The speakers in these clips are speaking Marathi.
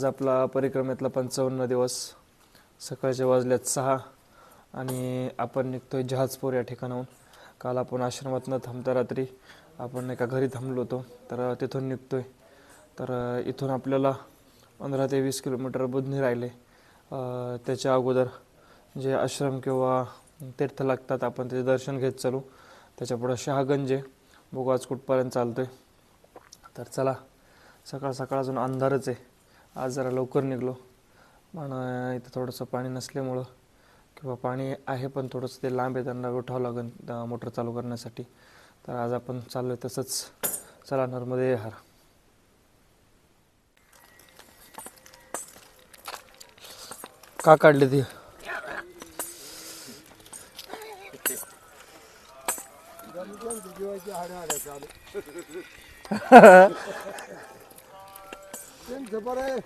आज आपला परिक्रमेतला पंचावन्न दिवस सकाळचे वाजल्यात सहा आणि आपण निघतोय जहाजपूर या ठिकाणाहून. काल आपण आश्रमात न थांबता रात्री आपण एका घरी थांबलो होतो तर तिथून निघतोय. तर इथून आपल्याला पंधरा ते वीस किलोमीटर बुधनी राहिले. त्याच्या अगोदर जे आश्रम किंवा तीर्थ लागतात आपण त्याचे दर्शन घेत चालू. त्याच्यापुढं शहागंज आहे. बघू आज कुठपर्यंत चालतोय. तर चला सकाळ सकाळ अजून अंधारच आहे. आज जरा लवकर निघलो. पण अं, इथं थोडंसं पाणी नसल्यामुळं किंवा पाणी आहे पण थोडंसं ते लांब आहे त्यांना उठावं लागेल मोटर चालू करण्यासाठी. तर आज आपण चाललो आहे तसंच. चला नर्मदे हार का काढले ती? त्यांचं बरं आहे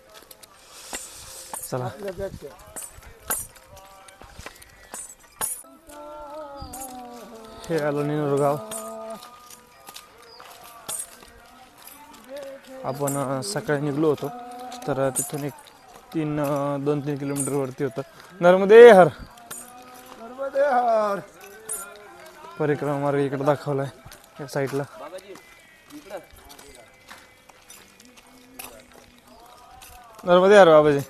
चला आपल्यापेक्षा हे आलं आपण सकाळी निघलो होतो. तर तिथून एक तीन दोन तीन किलोमीटर वरती होतं. नर्मदे हर. नर्मदे हार. परिक्रमा मार्ग इकडे दाखवलाय या साईडला. नर्मदे यार बाबाजी.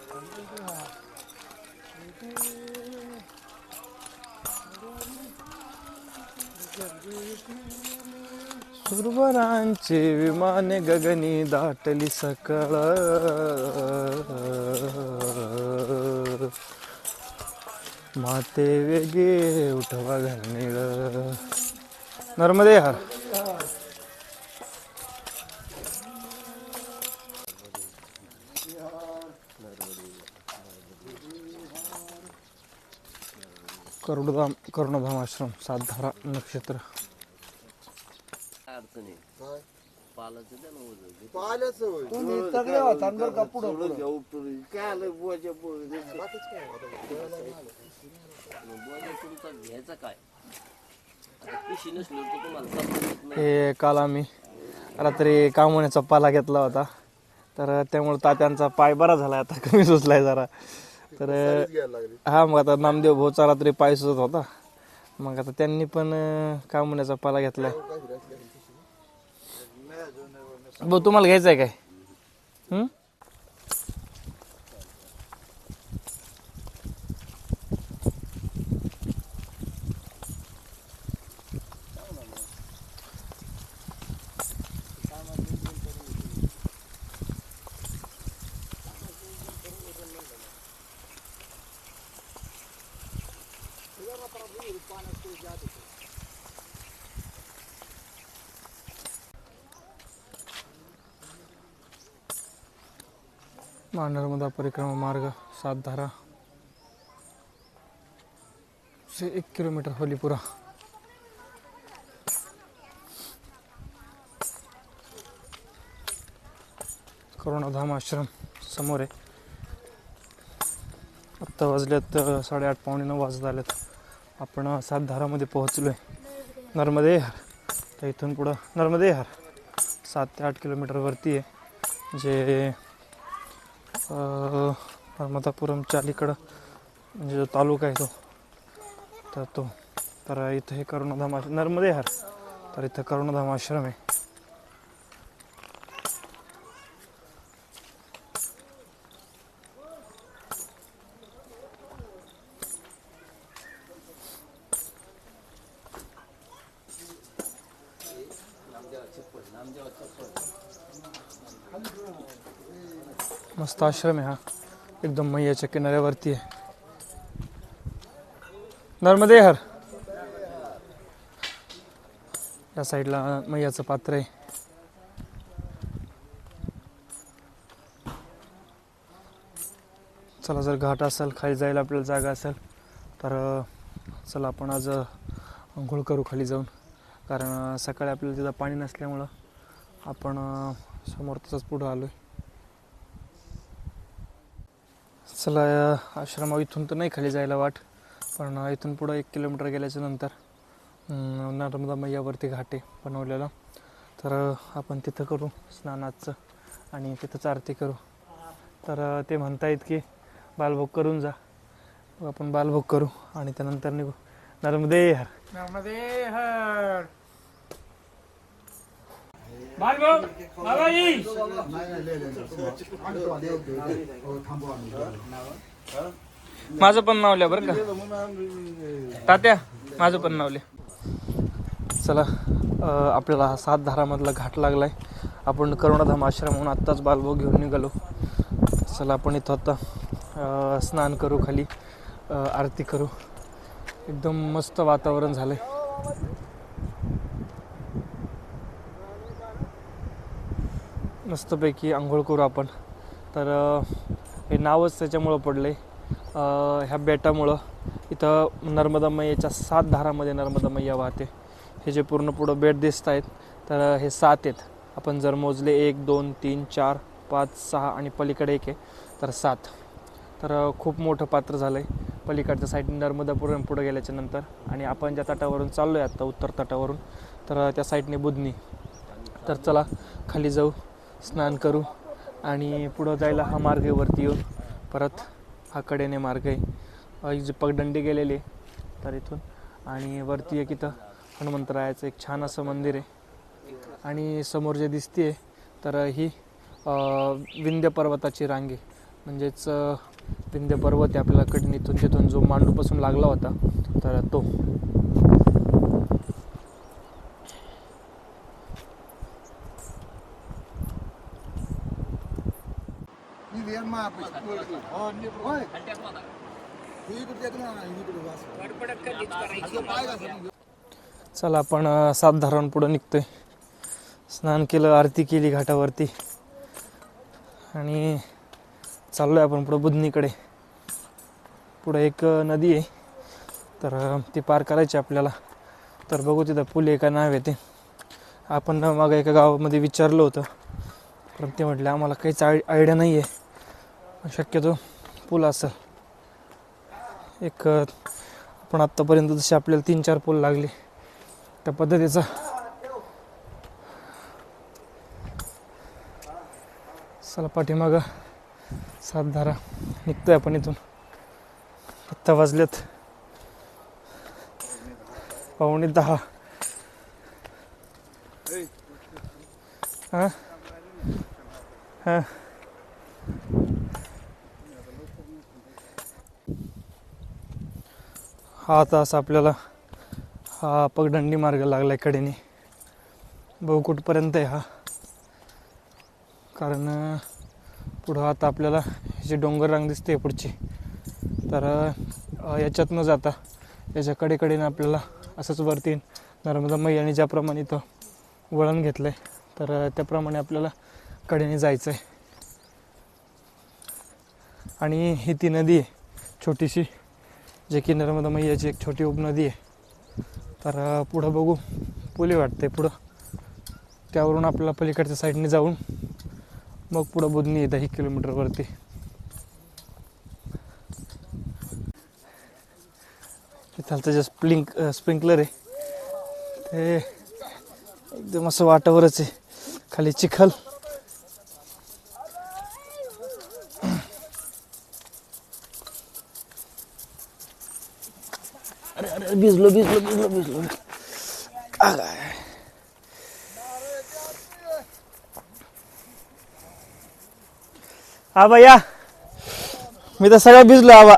सुरवरांचे विमाने गगनी दाटली सकळ. माते वेगे उठवा घालनीळ नर्मदे हार करुणधाम करुणधाम आश्रम सातधारा नक्षत्र. अडचणी. काय? पालाचं द्या ना वजन. पाहिलंच होय तुम्ही तगड्या होता बरं का पुढं सोडून पुढं? घ्या उपटून. काय आलं बुवाच्या पोरी? बाकीच काय होतं? बुवाच्या तुमचा घ्यायचा काय? आता पिशी नसली तर तुम्हाला समजत नाही. हे काल आम्ही रात्री कामवण्याचा पाला घेतला होता. तर त्यामुळे तात्यांचा पाय बरा झाला आता. कमी सुचलाय जरा. तर हा मग आता नामदेव भाऊचा रात्री पाय सुचत होता. मग आता त्यांनी पण अं, कामवण्याचा पाला घेतलाय भाऊ तुम्हाला घ्यायचा आहे काय हं? नर्मदा परिक्रमा मार्ग सातधारा से एक किलोमीटर होलीपुरा करुणाधाम आश्रम समोर आहे. आत्ता वाजल्यात साडेआठ पावणे नऊ वाजत आल्यात आपण सातधारामध्ये पोहोचलो आहे नर्मदे हर. तर इथून पुढं नर्मदे हर. सात ते आठ किलोमीटरवरती आहे. जे नर्मदापुरमच्या अलीकडं म्हणजे जो तालुका आहे तो तर तो तर इथं हे करुणाधाम आश्रम नर्मदे हर तर इथं करुणाधाम आश्रम आहे. मस्त आश्रम आहे हा. एकदम मैयाच्या किनाऱ्यावरती आहे. नर्मदे हर. या साईडला मैयाचं पात्र आहे. चला जर घाट असेल खाली जायला आपल्याला जागा असेल तर चला आपण आज आंघोळ करू खाली जाऊन. कारण सकाळी आपल्याला तिथं पाणी नसल्यामुळं आपण समोर तसंच पुढं आलो आहे चला आश्रमा इथून तर नाही खाली जायला वाट पण इथून पुढं एक किलोमीटर गेल्याच्यानंतर नर्मदा मैयावरती घाटे बनवलेलं. बनवलेला तर आपण तिथं करू स्नानाचं आणि तिथंच आरती करू. तर ते म्हणतायत की बालभोग करून जा. मग आपण बालभोग करू आणि त्यानंतर निघू. नर्मदे हर. नर्मदे हर. बालभाऊ बाबाजी माझं पण नाव लिहा बरं का. तात्या माझं पण नाव लिहा. चला आपल्याला हा सात धारामधला घाट लागलाय. आपण करुणाधाम आश्रमहून आत्ताच बालभोग घेऊन निघालो. चला आपण इथं आता स्नान करू खाली आरती करू. एकदम मस्त वातावरण झालं मस्तपैकी आंघोळ करू आपण. तर हे नावच त्याच्यामुळं पडलं आहे ह्या बेटामुळं इथं नर्मदा मैयाच्या सात धारामध्ये नर्मदा मैया वाहते. हे जे पूर्ण पुढं बेट दिसत आहेत तर हे सात आहेत. आपण जर मोजले एक दोन तीन चार पाच सहा आणि पलीकडे एक आहे तर सात. तर खूप मोठं पात्र झालं आहे पलीकडच्या साईडने नर्मदापुरम पुढं गेल्याच्यानंतर. आणि आपण ज्या तटावरून चाललो आहे आत्ता उत्तर तटावरून तर त्या साईडने बुधनी. तर चला खाली जाऊ. स्नान करू आणि पुढं जायला हा मार्ग आहे वरती येऊन. परत हा कडेने मार्ग आहे. जे पगडंडी गेलेली आहे तर इथून. आणि वरती एक इथं हनुमंतरायाचं एक छान असं मंदिर आहे. आणि समोर जे दिसते तर ही विंध्य पर्वताची रांगे म्हणजेच विंध्य पर्वत आहे आपल्याला इथून तिथून जो मांडूपासून लागला होता तर तो ही वेळ मग आपली. हो, नी- होय. ही इकडे येतो ना, ही इकडे असं. असं पाय चला आपण सात धारण पुढं निघतोय. स्नान केलं आरती केली घाटावरती. आणि चाललो आहे आपण पुढं बुधनीकडे. पुढं एक नदी आहे. तर ती पार करायची आपल्याला. तर बघू तिथं पुल एका का नाव येते आपण मग एका गावामध्ये विचारलं होतं. पण ते म्हटलं आम्हाला काहीच आय आयडिया नाही आहे शक्यतो पूल असं. एक पण आपण आत्तापर्यंत जसे आपल्याला तीन चार पूल लागले त्या पद्धतीचा. चला पाठीमागं सात धारा निघतोय आपण इथून. आत्ता वाजलेत पावणे दहा. हां? हां? हा तास आपल्याला हा पगडंडी मार्ग लागलाय कडेने. बघू कुठपर्यंत आहे हा. कारण पुढं आता आपल्याला ही डोंगर रांग दिसते पुढची तर अं, याच्यात न जाता याच्या कडेकडेनं आपल्याला असंच वरती नर्मदा मैयाने ज्याप्रमाणे इथं वळण घेतलं आहे तर त्याप्रमाणे आपल्याला कडेने जायचं आहे आणि ही ती नदी आहे छोटीशी. जे की नर्मदा मैयाची एक छोटी उपनदी आहे. तर पुढं बघू. पुले वाटते पुढं. त्यावरून आपल्याला पलीकडच्या साईडने जाऊन मग पुढं बुधनी आहे दहा किलोमीटरवरती तिथालचं जे स्प्लिंक स्प्रिंकलर आहे ते एकदम असं वाटावरच आहे. खाली चिखल. अरे अरे भिजलो भिजलो भिजलो भिजलो. आ, काय. आबा या. मी तर सगळं भिजलो आबा.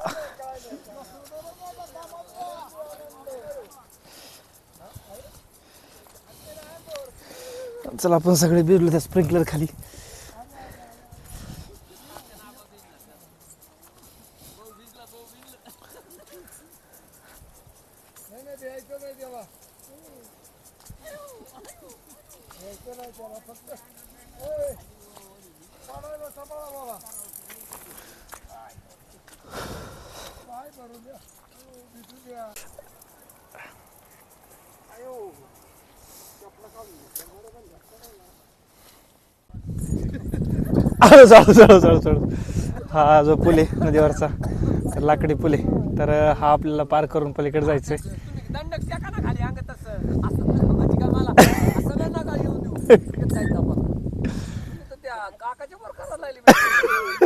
चला आपण सगळे भिजलो त्या स्प्रिंकलर खाली नाही, नाही, द्यायचं नाही देवा. द्यायचं नाही त्याला, फक्त ओय, पाडायला सांभाळा बाबा. पाय भरून द्या. ओ, भिजू द्या. आयो. चालू चालू चालू चालू चालू हा जो पूल नदीवरचा तर लाकडी पूल. तर हा आपल्याला पार करून पलीकडे जायचंय.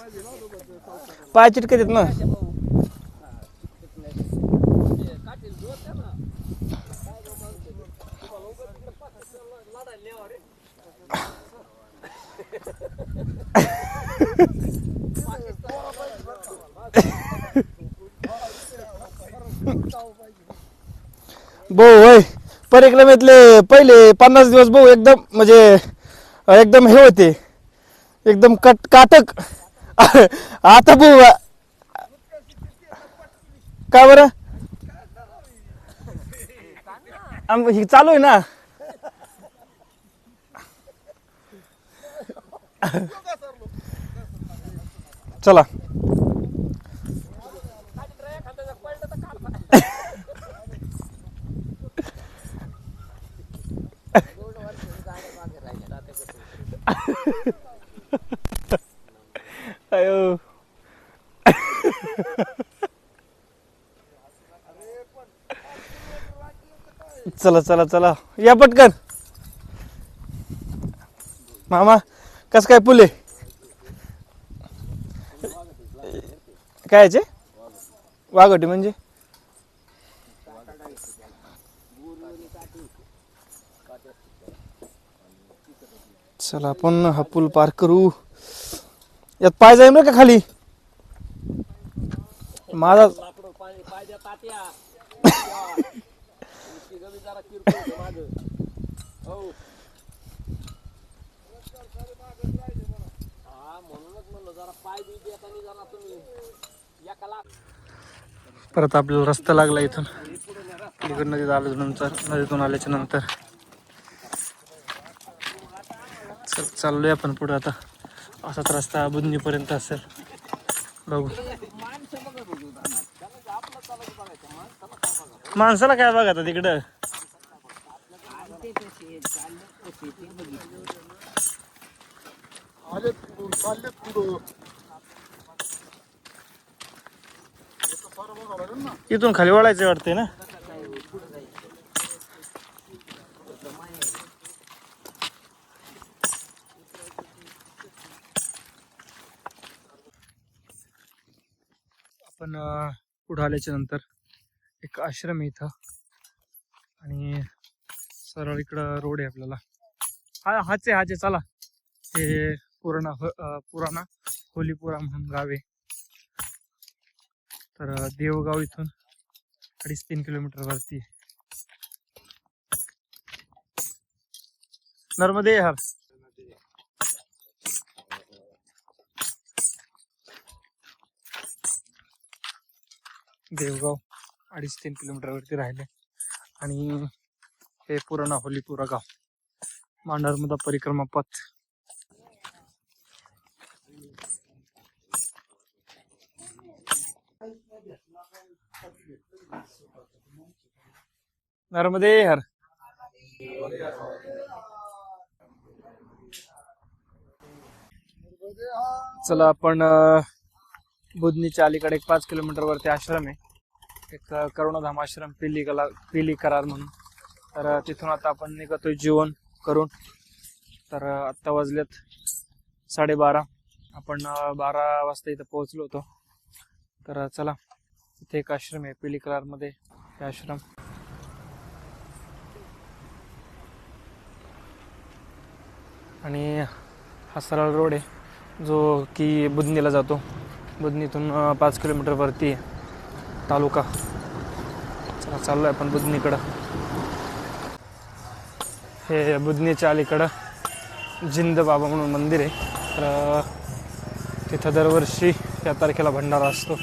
पाय चिटकत येत ना. भाऊ होय परिक्रमेतले पहिले पन्नास दिवस भाऊ एकदम म्हणजे एकदम हे होते. एकदम कट काटक. आता भाऊ का बरं? आम- ही चालू आहे ना. चला. अयो चला चला चला या पटकन मामा कस काय पुले काय याचे वाघोटी म्हणजे चला आपण हा पूल पार करू यात पाय जाईल ना का खाली? माझा परत आपल्याला रस्ता लागला इथून. इकडून नदीत आलो नंतर नदीतून आल्याच्यानंतर. चल चाललोय आपण पुढे आता. असाच रस्ता बुंदीपर्यंत असेल. बघू. माणसाला काय बघा आता तिकडं? इथून खाली वळायचं वाटतंय ना आपण अं, पुढे आल्याच्यानंतर एक आश्रम आहे इथं. आणि सरळ इकडं रोड आहे आपल्याला. हा हाच आहे हाच आहे. चला. हे पुराणा हो- पुराणा होलीपुरा म्हणून गाव आहे. तर देवगाव इथून अडीच तीन किलोमीटर वरती आहे. नर्मदे हर. देवगाव अडीच तीन किलोमीटरवरती राहिले. आणि हे पुराणा होलीपुरा गाव. मांडरमुदा परिक्रमा पथ. नर्मदे हर. चला आपण बुधनीच्या अलीकडे एक पाच किलोमीटर वरती आश्रम आहे. एक करुणाधाम आश्रम पिली कला पिली करार म्हणून. तर तिथून आता आपण निघतोय जेवण करून. तर आत्ता वाजलेत साडेबारा. आपण बारा वाजता इथं पोहोचलो होतो. तर चला इथे एक आश्रम आहे पिली करारमध्ये हे आश्रम. आणि हा सरळ रोड आहे जो की बुधनीला जातो. बुधनीतून पाच किलोमीटरवरती तालुका. चला चाललो आहे आपण बुधनीकडं हे बुधनीच्या अलीकडं जिंद बाबा म्हणून मंदिर आहे. तर तिथं दरवर्षी या तारखेला भंडारा असतो.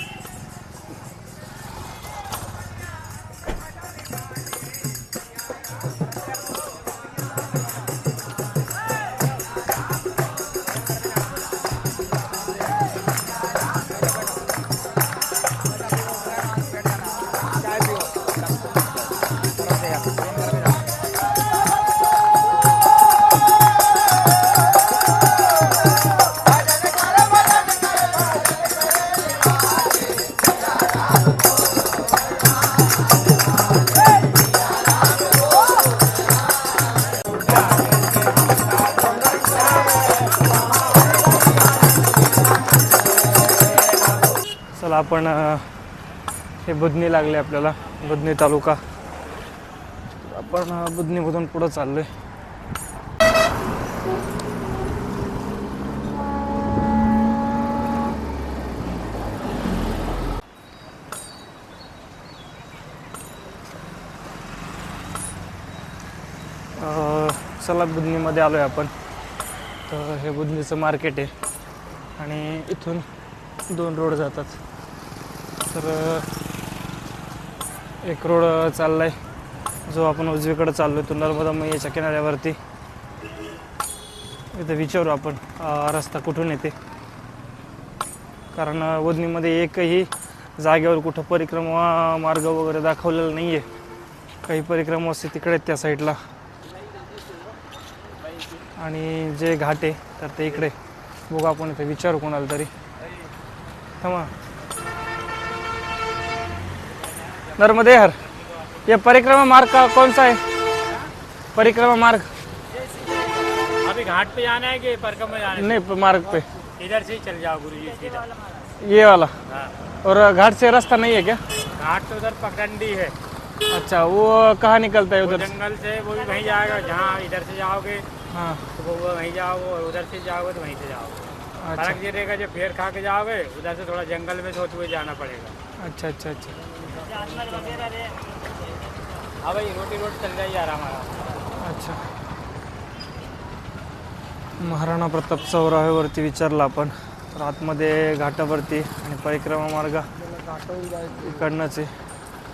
आपण हे बुधनी लागले आपल्याला बुधनी तालुका. आपण बुधनीमधून पुढं चाललोय. आहे चला बुधनीमध्ये आलो आहे आपण. तर हे बुधनीचं मार्केट आहे. आणि इथून दोन रोड जातात. तर एक रोड चालला आहे जो आपण उजवीकडे चाललो आहे तो नर्मदा मैयाच्या किनाऱ्यावरती. इथं विचारू आपण रस्ता कुठून येते? कारण वदनीमध्ये एकही जागेवर कुठं परिक्रमा मार्ग वगैरे दाखवलेला नाही आहे काही परिक्रमा असते तिकडे आहेत त्या साईडला. आणि जे घाट आहे तर ते इकडे. बघू आपण इथे विचारू कोणाला तरी. थांबा. नर्मदे हर ये परिक्रमा मार्ग का कौन सा है? परिक्रमा मार्ग। अभी घाट पे जाना है कि परकम में जाना नहीं मार्ग पे। इधर से ही चल जाओ गुरु जी ये वाला। हाँ। और घाट से रास्ता नहीं है क्या? घाट तो उधर पगडंडी है। अच्छा वो कहाँ निकलता है उधर जंगल से वो भी वहीं जाएगा। जहाँ इधर से जाओगे हाँ। तो वो वो वहीं जाओ उधर से जाओगे तो वहीं से जाओगे। अच्छा। फ़र्क ये रहेगा जब फेर खा के जाओगे उधर से थोड़ा जंगल में सोच हुए जाना पड़ेगा। अच्छा अच्छा अच्छा। हाँ भाई रोटी रोड चल जाइए आराम आराम अच्छा. महाराणा प्रताप चौराह्यावरती विचारलं आपण. तर आतमध्ये घाटावरती आणि परिक्रमा मार्ग इकडनंच आहे.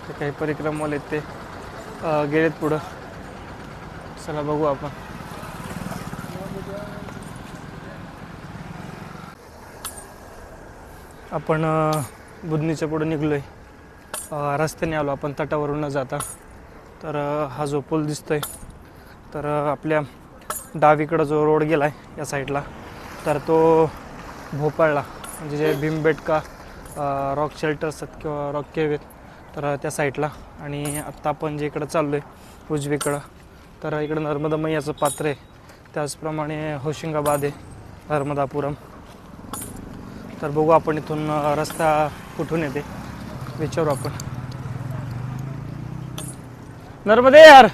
ते काही परिक्रमावाले ते. गेलेत पुढं. चला बघू आपण. आपण बुधनीच्या पुढं निघलोय. अं, रस्त्याने आलो आपण तटावरून न जाता. तर हा जो पूल दिसतोय तर आपल्या डावीकडं जो रोड गेला आहे या साईडला तर तो भोपाळला म्हणजे जे भीमबेटका रॉक शेल्टर्स आहेत किंवा रॉक केव आहेत तर त्या साईडला. आणि आत्ता आपण जे इकडं चाललो आहे उजवीकडं तर इकडं नर्मदा मैयाचं पात्र आहे. त्याचप्रमाणे होशिंगाबाद आहे नर्मदापुरम. तर बघू आपण इथून रस्ता कुठून येते. विचारू आपण. नर्मदे यार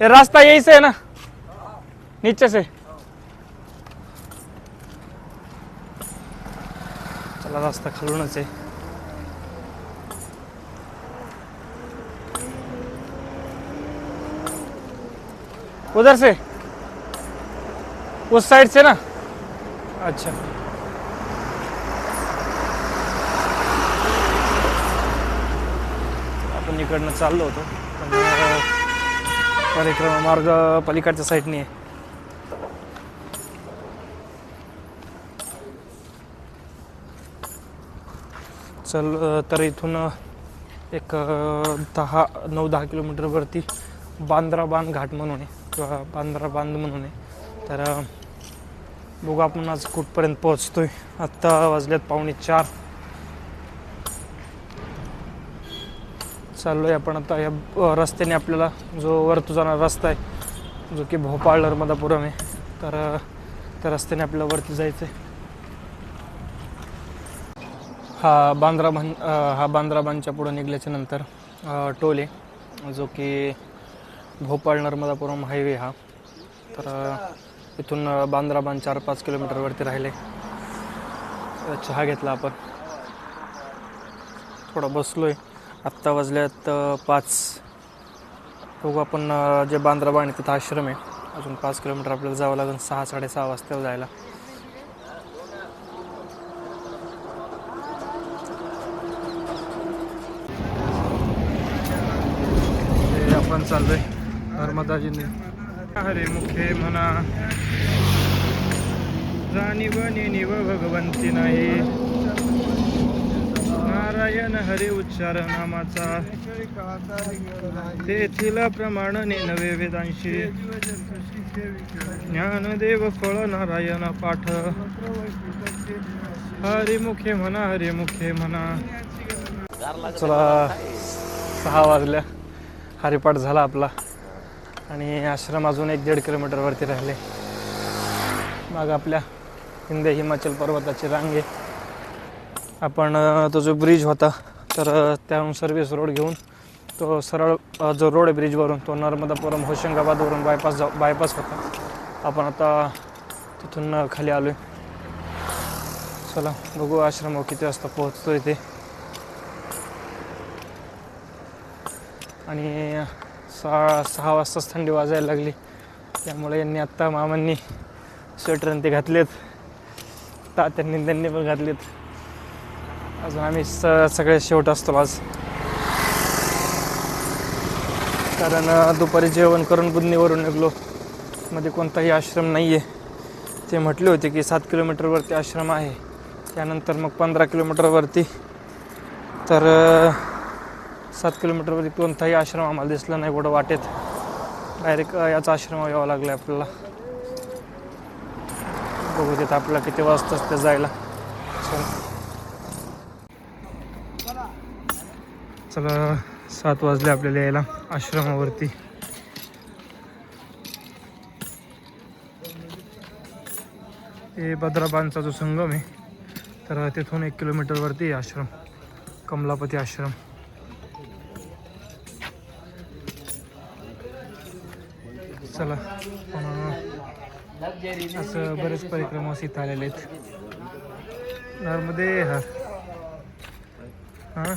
ये रास्ता यही से है ना? नीचे से चला रास्ता खालूनच आहे. उधर से. उस साइड से ना? अच्छा आपण इकडनं चाललो होतो. पण परिक्रमा मार्ग पलीकडच्या साईडने आहे. चल तर इथून एक दहा नऊ दहा किलोमीटरवरती बांद्रा बांध घाट म्हणून आहे किंवा बांद्रा बांध म्हणून आहे. तर बघू आपण आज कुठपर्यंत पोहोचतोय. आत्ता वाजल्यात पावणे चार. चाललो आहे आपण आता या रस्त्याने आपल्याला जो वरतो जाणारा रस्ता आहे जो की भोपाळ नर्मदापुरम आहे तर त्या रस्त्याने आपल्याला वरती जायचं आहे हा बांद्रा बांध हा बांद्रा बांधच्या पुढं निघल्याच्या नंतर टोल आहे जो की भोपाळ नर्मदापुरम हायवे हा. तर इथून बांद्रा बांध चार पाच किलोमीटरवरती राहिले चहा घेतला आपण. थोडा बसलोय. आत्ता वाजल्यात पाच. बघू आपण जे बांद्रा बाण आहे तिथं आश्रम आहे. अजून पाच किलोमीटर आपल्याला जावं लागेल सहा साडेसहा वाजता जायला. आपण चाललोय नर्मदाजीने हरे मुखे म्हणा. जाणीव व भगवंती नाही. नारायण हरी उच्चार नामाचा. तेथील प्रमाण नवे वेदांशी. ज्ञानदेव फळ नारायण पाठ. हरिमुखे म्हणा हरिमुखे म्हणा. चला सहा वाजल्या. हरिपाठ झाला आपला. आणि आश्रम अजून एक दीड किलोमीटरवरती राहिले. मग आपल्या हिंदे हिमाचल पर्वताची रांगे. आपण तो जो ब्रिज होता तर त्याहून सर्व्हिस रोड घेऊन तो सरळ जो रोड आहे ब्रिजवरून तो नर्मदापुरम होशंगाबादवरून बायपास जाऊ बायपास होता. आपण आता तिथून खाली आलो आहे चला बघू आश्रम किती वाजता पोहोचतो इथे आणि सहा सहा वाजताच थंडी वाजायला लागली. त्यामुळे यांनी आत्ता मामांनी स्वेटर आणि ते घातलेत. तात्यांनी त्यांनी पण घातलेत. अजून आम्ही स सगळे शेवट असतो आज. कारण दुपारी जेवण करून बुधनीवरून निघलो. मध्ये कोणताही आश्रम नाही आहे ते म्हटले होते की सात किलोमीटरवरती आश्रम आहे. त्यानंतर मग पंधरा किलोमीटरवरती तर सात किलोमीटरवरती कोणताही आश्रम आम्हाला दिसला नाही कुठं वाटेत. डायरेक्ट याचा आश्रम यावं लागला आपल्याला. बघू देत आपल्याला किती वाजताच ते जायला. चला. चला सात वाजले आपल्याला यायला आश्रमावरती. हे भद्राबांचा जो संगम आहे तर तिथून एक किलोमीटरवरती आश्रम कमलापती आश्रम. चला असं बरेच परिक्रमा इथं आलेले आहेत. नर्मदे हा. हां?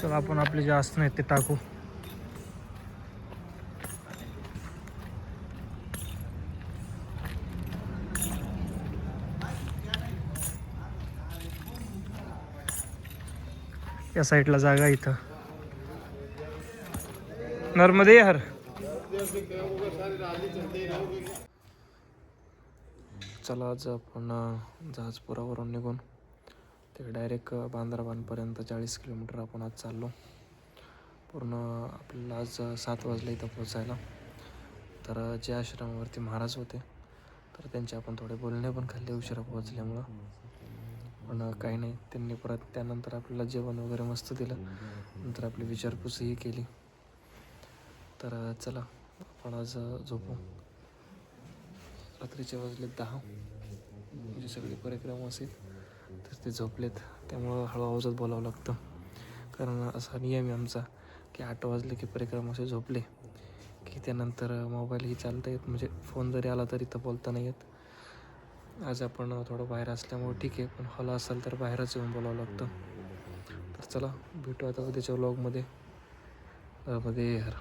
चला आपण आपले जे आसन आहेत ते टाकू. या साईडला जागा आहे इथं. नर्मदे हर चला आज आपण जहाजपुरावरून निघून ते डायरेक्ट बांद्राबानपर्यंत चाळीस किलोमीटर आपण आज चाललो. पूर्ण आपल्याला आज सात वाजले इथं पोचायला तर जे आश्रमावरती महाराज होते तर त्यांचे आपण थोडे बोलणे पण खाल्ले उशिरा पोहोचल्यामुळं. पण काही नाही त्यांनी परत त्यानंतर आपल्याला जेवण वगैरे मस्त दिलं. नंतर आपली विचारपूसही केली. तर चला आपण आज झोपू. रात्रीचे वाजले दहा. म्हणजे सगळी परिक्रमा असेल. तर ते झोपलेत. त्यामुळं हळू आवाजात बोलावं लागतं. कारण असा नियम आहे आमचा की आठ वाजले की परिक्रमा असे झोपले की त्यानंतर मोबाईलही चालता येत म्हणजे फोन जरी आला तरी तर बोलता नाही येत. आज आपण थोडं बाहेर असल्यामुळे ठीक आहे पण हॉल असाल तर बाहेरच येऊन बोलावं लागतं. तर चला भेटू आता उद्याच्या व्लॉगमध्ये मध्ये. हर